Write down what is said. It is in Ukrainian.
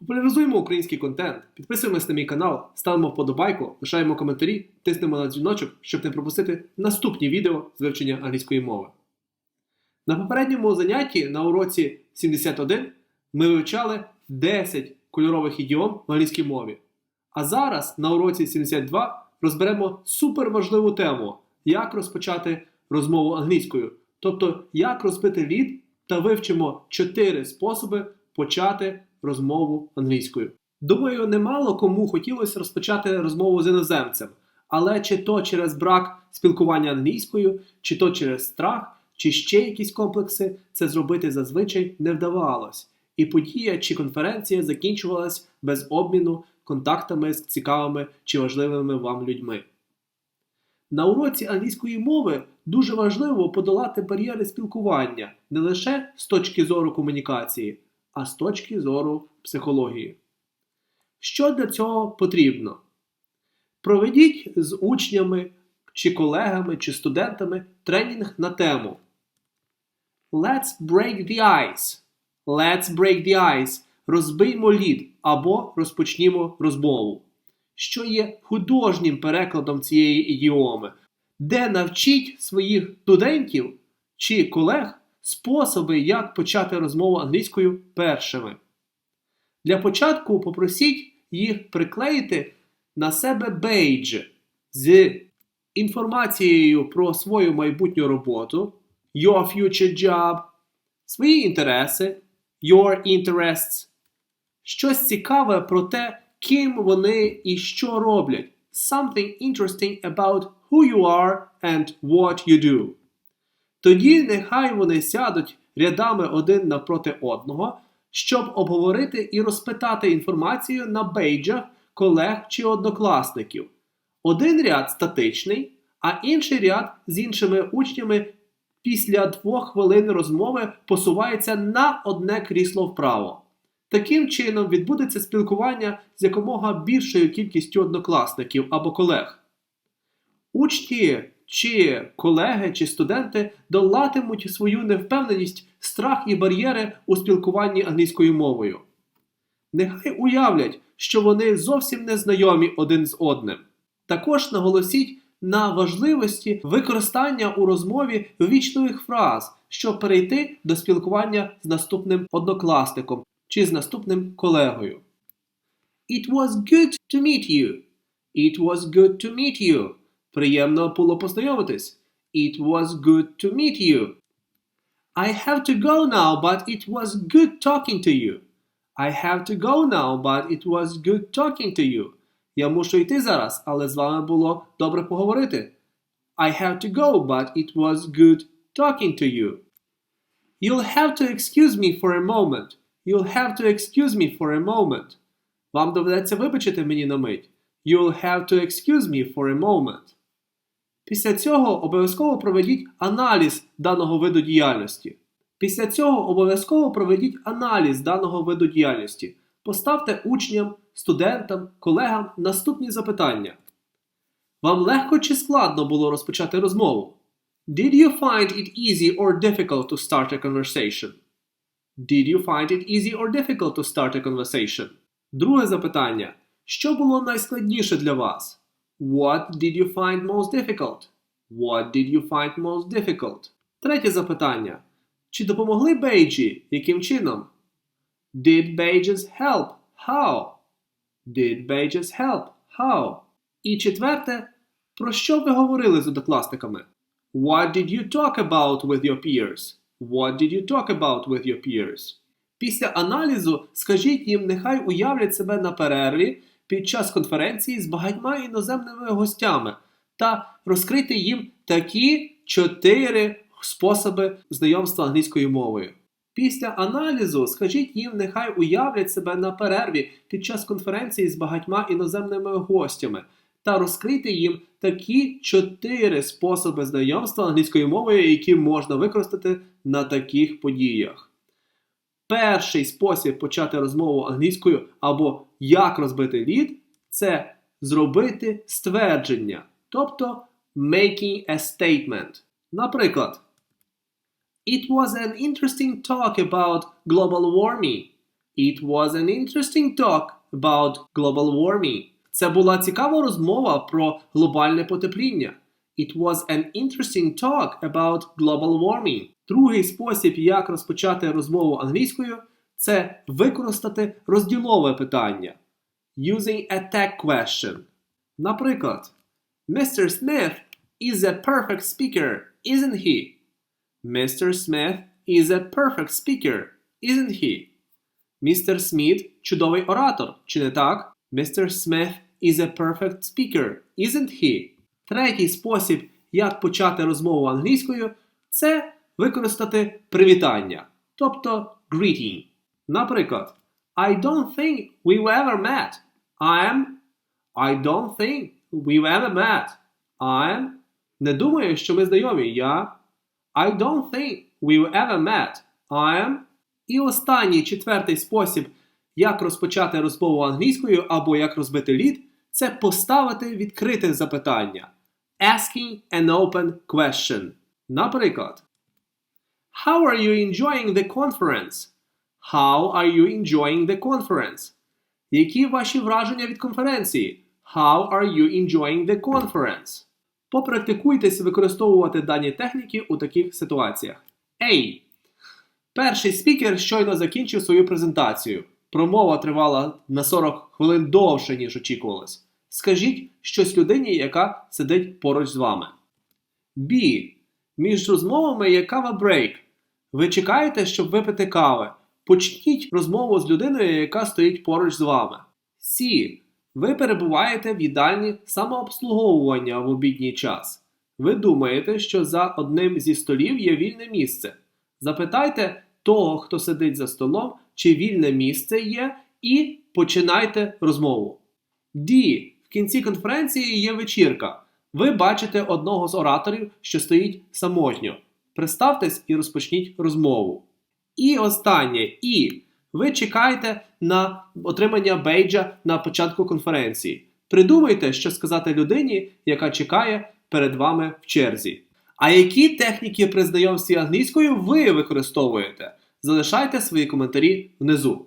Популяризуємо український контент, підписуємось на мій канал, ставимо вподобайку, лишаємо коментарі, тиснемо на дзвіночок, щоб не пропустити наступні відео з вивчення англійської мови. На попередньому занятті на уроці 71 ми вивчали 10 кольорових ідіом в англійській мові. А зараз на уроці 72 розберемо суперважливу тему, як розпочати розмову англійською, тобто як розбити лід та вивчимо 4 способи почати розмову англійською. Думаю, немало кому хотілося розпочати розмову з іноземцем, але чи то через брак спілкування англійською, чи то через страх, чи ще якісь комплекси, це зробити зазвичай не вдавалось. І подія чи конференція закінчувалась без обміну контактами з цікавими чи важливими вам людьми. На уроці англійської мови дуже важливо подолати бар'єри спілкування не лише з точки зору комунікації, а з точки зору психології. Що для цього потрібно? Проведіть з учнями, чи колегами, чи студентами тренінг на тему Let's break the ice. Let's break the ice. Розбиймо лід або розпочнімо розмову, що є художнім перекладом цієї ідіоми, де навчіть своїх студентів чи колег способи, як почати розмову англійською першими. Для початку попросіть їх приклеїти на себе бейдж з інформацією про свою майбутню роботу, your future job, свої інтереси, your interests, щось цікаве про те, ким вони і що роблять. Something interesting about who you are and what you do. Тоді нехай вони сядуть рядами один напроти одного, щоб обговорити і розпитати інформацію на бейджах колег чи однокласників. Один ряд статичний, а інший ряд з іншими учнями після двох хвилин розмови посувається на одне крісло вправо. Таким чином відбудеться спілкування з якомога більшою кількістю однокласників або колег. Учні чи колеги, чи студенти долатимуть свою невпевненість, страх і бар'єри у спілкуванні англійською мовою. Нехай уявлять, що вони зовсім не знайомі один з одним. Також наголосіть на важливості використання у розмові ввічливих фраз, щоб перейти до спілкування з наступним однокласником чи з наступним колегою. It was good to meet you. It was good to meet you. Приємно було познайомитись. It was good to meet you. I have to go now, but it was good talking to you. I have to go now, but it was good talking to you. Я мушу йти зараз, але з вами було добре поговорити. I have to go, but it was good talking to you. You'll have to excuse me for a moment. You'll have to excuse me for a moment. Вам доведеться вибачити мені на мить. You'll have to excuse me for a moment. Після цього обов'язково проведіть аналіз даного виду діяльності. Після цього обов'язково проведіть аналіз даного виду діяльності. Поставте учням, студентам, колегам наступні запитання. Вам легко чи складно було розпочати розмову? Did you find it easy or difficult to start a conversation? Did you find it easy or difficult to start a conversation? Друге запитання. Що було найскладніше для вас? What did you find most difficult? What did you find most difficult? Третє запитання. Чи допомогли бейджі? Яким чином? Did badges help? How? Did badges help? How? І четверте. Про що ви говорили з однокласниками? What did you talk about with your peers? What did you talk about with your peers? Після аналізу скажіть їм, нехай уявлять себе на перерві під час конференції з багатьма іноземними гостями та розкрити їм такі чотири способи знайомства англійською мовою. Після аналізу скажіть їм, нехай уявлять себе на перерві під час конференції з багатьма іноземними гостями та розкрийте їм такі чотири способи знайомства англійською мовою, які можна використати на таких подіях. Перший спосіб почати розмову англійською або як розбити лід це зробити ствердження, тобто making a statement. Наприклад, It was an interesting talk about global warming. It was an interesting talk about global warming. Це була цікава розмова про глобальне потепління. It was an interesting talk about global warming. Другий спосіб, як розпочати розмову англійською, це використати розділове питання. Using a tag question. Наприклад, Mr. Smith is a perfect speaker, isn't he? Mr. Smith is a perfect speaker, isn't he? Містер Сміт чудовий оратор, чи не так? Mr. Smith is a perfect speaker, isn't he? Третій спосіб, як почати розмову англійською, це використати привітання, тобто greeting. Наприклад, I don't think we've ever met. I'm I don't think we've ever met. I'm не думаю, що ми знайомі. Я I don't think we've ever met. I'm і останній четвертий спосіб, як розпочати розмову англійською або як розбити лід, це поставити відкрите запитання. Asking an open question. Наприклад, How are you enjoying the conference? How are you enjoying the conference? Які ваші враження від конференції? How are you enjoying the conference? Попрактикуйтесь використовувати дані техніки у таких ситуаціях. A. Перший спікер щойно закінчив свою презентацію. Промова тривала на 40 хвилин довше, ніж очікувалось. Скажіть щось людині, яка сидить поруч з вами. B. Між розмовами є кава брейк. Ви чекаєте, щоб випити кави. Почніть розмову з людиною, яка стоїть поруч з вами. C. Ви перебуваєте в їдальні самообслуговування в обідній час. Ви думаєте, що за одним зі столів є вільне місце. Запитайте того, хто сидить за столом, чи вільне місце є, і починайте розмову. D. В кінці конференції є вечірка. Ви бачите одного з ораторів, що стоїть самотньо. Представтесь і розпочніть розмову. І останнє І. Ви чекаєте на отримання бейджа на початку конференції. Придумайте, що сказати людині, яка чекає перед вами в черзі. А які техніки при знайомстві англійською ви використовуєте? Залишайте свої коментарі внизу.